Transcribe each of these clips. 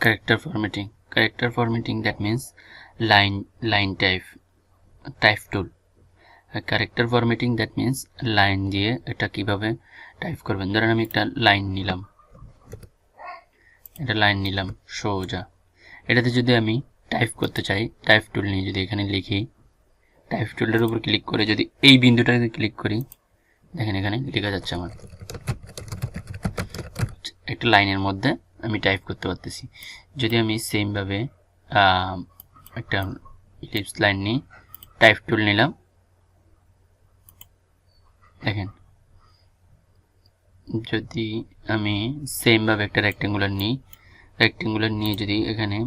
character formatting. Character formatting, that means line line type type tool. Character formatting that means line দিয়ে এটা কীভাবে type করবেন? ধরেন আমি একটা লাইন নিলাম। এটা লাইন নিলাম, সোজা। এটাতে যদি আমি টাইপ করতে চাই টাইপ টুল নিয়ে যদি এখানে লিখি টাইপ টুলটার উপর ক্লিক করে যদি এই বিন্দুটাতে ক্লিক করি, দেখেন এখানে লেখা যাচ্ছে আমার। একটা লাইনের মধ্যে আমি টাইপ করতে পারতেছি। যদি আমি সেমভাবে একটা ইলিপস লাইন নিই টাইপ টুল নিলাম। দেখেন। যদি আমি সেমভাবে একটা রেক্টেঙ্গুলার নিই রেক্টেঙ্গুলার নিয়ে যদি এখানে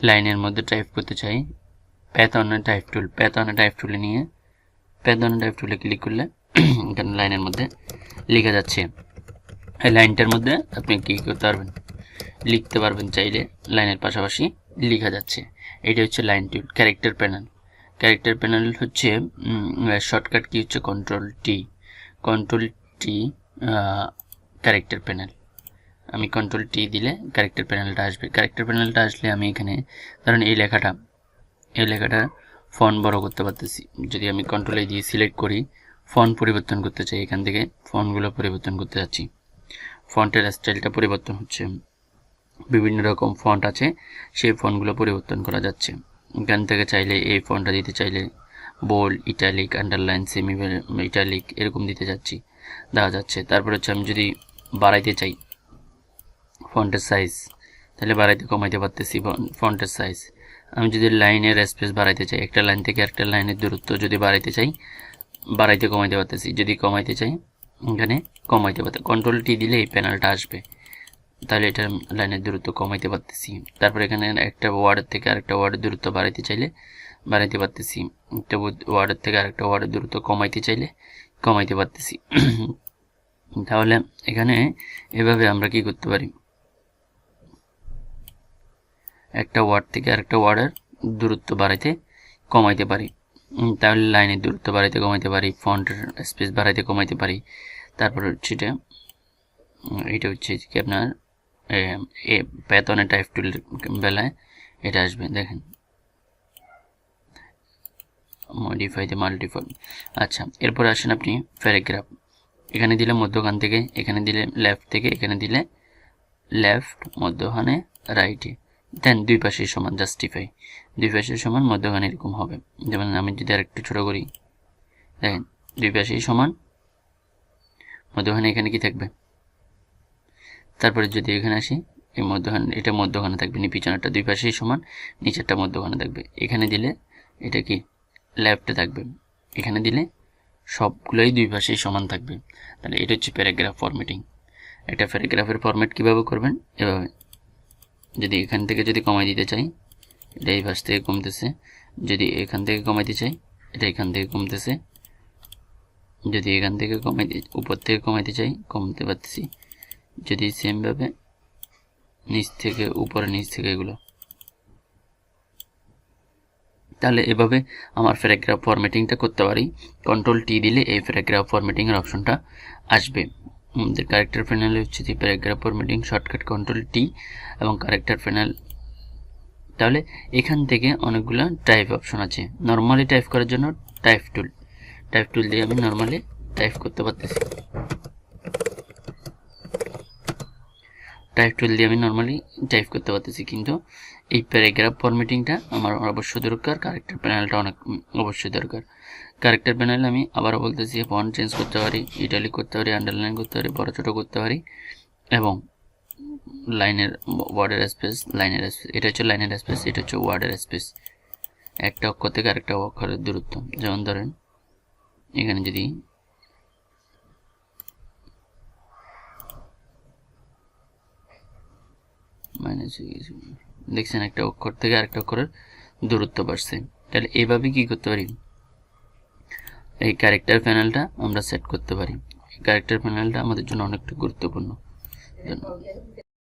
লাইনের মধ্যে টাইপ করতে চাই প্যাথনের টাইপ টুল প্যাথনের টাইপ টুলে নিয়ে প্যাথনের টাইপ টুলে ক্লিক করলে এখানে লাইনের মধ্যে লেখা যাচ্ছে এই লাইনটার মধ্যে আপনি কী করতে পারবেন? লিখতে পারবেন চাইলে, লাইনের পাশাপাশি লেখা যাচ্ছে। এটা হচ্ছে line tool character panel character panel হচ্ছে শর্টকাট কি হচ্ছে? Control T control T character panel আমি কন্ট্রোল টি দিলে ক্যারেক্টার প্যানেলটা আসবে। ক্যারেক্টার প্যানেলটা আসলে আমি এখানে, ধরেন এই লেখাটা এই লেখাটা ফন্ট বড় করতে পারতেছি। যদি আমি কন্ট্রোল দিয়ে সিলেক্ট করি ফন্ট পরিবর্তন করতে চাই, এখান থেকে ফন্টগুলো পরিবর্তন করতে যাচ্ছি। ফন্টের স্টাইলটা পরিবর্তন হচ্ছে। বিভিন্ন রকম ফন্ট আছে, সেই ফন্টগুলো পরিবর্তন করা যাচ্ছে। এখান থেকে চাইলে এই ফন্টটা দিতে চাইলে bold italic underline semi italic এরকম দিতে যাচ্ছি, দেওয়া যাচ্ছে। তারপর হচ্ছে আমি যদি বাড়াইতে চাই ফন্টের সাইজ তাহলে বাড়াইতে কমাইতে পারতেছি ফন্টের সাইজ আমি যদি লাইনের স্পেস বাড়াইতে চাই, একটা লাইন থেকে একটা লাইনের দূরত্ব যদি বাড়াইতে চাই, বাড়াইতে কমাইতে পারতেছি। যদি কমাইতে চাই এখানে কমাইতে পারতে। কন্ট্রোল টি দিলে এই প্যানেলটা আসবে। তাহলে এটার লাইনের দূরত্ব কমাইতে পারতেছি। তারপর এখানে একটা ওয়ার্ডের থেকে আরেকটা ওয়ার্ডের দূরত্ব বাড়াইতে চাইলে বাড়াইতে পারতেছি। একটা ওয়ার্ডের থেকে আরেকটা ওয়ার্ডের দূরত্ব কমাইতে চাইলে কমাইতে পারতেছি। তাহলে এখানে এভাবে আমরা কি করতে পারি? একটা ওয়ার্ড থেকে আরেকটা ওয়ার্ডের দূরত্ব বাড়াইতে কমাইতে পারি। তাহলে লাইনের দূরত্ব বাড়াইতে কমাইতে পারি ফন্টের স্পেস বাড়াইতে কমাইতে পারি। তারপর হচ্ছে এটা এটা হচ্ছে কি আপনার, এ প্যাথনের টাইপ টুল বেলায় এটা আসবে, দেখেন। মডিফাইতে মাল্টিফল আচ্ছা এরপরে আসেন আপনি প্যারাগ্রাফ এখানে দিলে মধ্যখান থেকে, এখানে দিলে লেফট থেকে, এখানে দিলে লেফট মধ্যখানে রাইটে দেন দুই পাশে সমান জাস্টিফাই দুই পাশে সমান মধ্যখানে এরকম হবে। যেমন আমি যদি আর একটু ছোটো করি, দেখেন, দুই পাশেই সমান মধ্যখানে এখানে কি থাকবে? তারপরে যদি এখানে আসি, এই মধ্যখানে এটা মধ্যখানে থাকবে নি পিছনেরটা দুই পাশেই সমান, নিচেরটা মধ্যখানে থাকবে। এখানে দিলে এটা কি? লেফটে থাকবে। এখানে দিলে সবগুলোই দুই পাশেই সমান থাকবে। তাহলে এটা হচ্ছে প্যারাগ্রাফ ফরম্যাটিং একটা প্যারাগ্রাফের ফরম্যাট কীভাবে করবেন? এভাবে। যদি এখান থেকে যদি কমাই দিতে চাই, এটা এই পাশ থেকে কমতেছে। যদি এখান থেকে কমাইতে চাই, এটা এখান থেকে কমতেছে। যদি এখান থেকে কমাই উপর থেকে কমাইতে চাই, কমতে পারতেছি। যদি সেমভাবে নিচ থেকে, উপরে নিচ থেকে এগুলো। তাহলে এভাবে আমার প্যারাগ্রাফ ফরম্যাটিংটা করতে পারি। কন্ট্রোল টি দিলে এই প্যারাগ্রাফ ফরম্যাটিংয়ের অপশনটা আসবে। আমাদের ক্যারেক্টার প্যানেলে হচ্ছে যে paragraph formatting shortcut control T এবং ক্যারেক্টার প্যানেল তাহলে এখান থেকে অনেকগুলো টাইপ অপশন আছে। নর্মালি টাইপ করার জন্য টাইপ টুল টাইপ টুল দিয়ে আমি নর্মালি টাইপ করতে পারতেছি। টাইপ টুল দিয়ে আমি নর্মালি টাইপ করতে পারতেছি, কিন্তু এই প্যারাগ্রাফ ফরম্যাটিংটা আমার অবশ্যই দরকার ক্যারেক্টার প্যানেলটা অনেক অবশ্যই দরকার। ক্যারেক্টার প্যানেল আমি আবারও বলতেছি ফন্ট চেঞ্জ করতে পারি ইটালিক করতে পারি আন্ডারলাইন করতে পারি, বড় ছোটো করতে পারি এবং লাইনের ওয়ার্ডের স্পেস লাইনের স্পেস এটা হচ্ছে লাইনের স্পেস এটা হচ্ছে ওয়ার্ডের স্পেস একটা অক্ষর থেকে আরেকটা অক্ষরের দূরত্ব। যেমন ধরেন, এখানে যদি মাইনাস দেখছেন, একটা অক্ষর থেকে আরেকটা অক্ষরের দূরত্ব বাড়ছে। তাহলে এভাবে কি করতে পারি? এই ক্যারেক্টার প্যানেলটা আমরা সেট করতে পারি। ক্যারেক্টার প্যানেলটা আমাদের জন্য অনেকটা গুরুত্বপূর্ণ।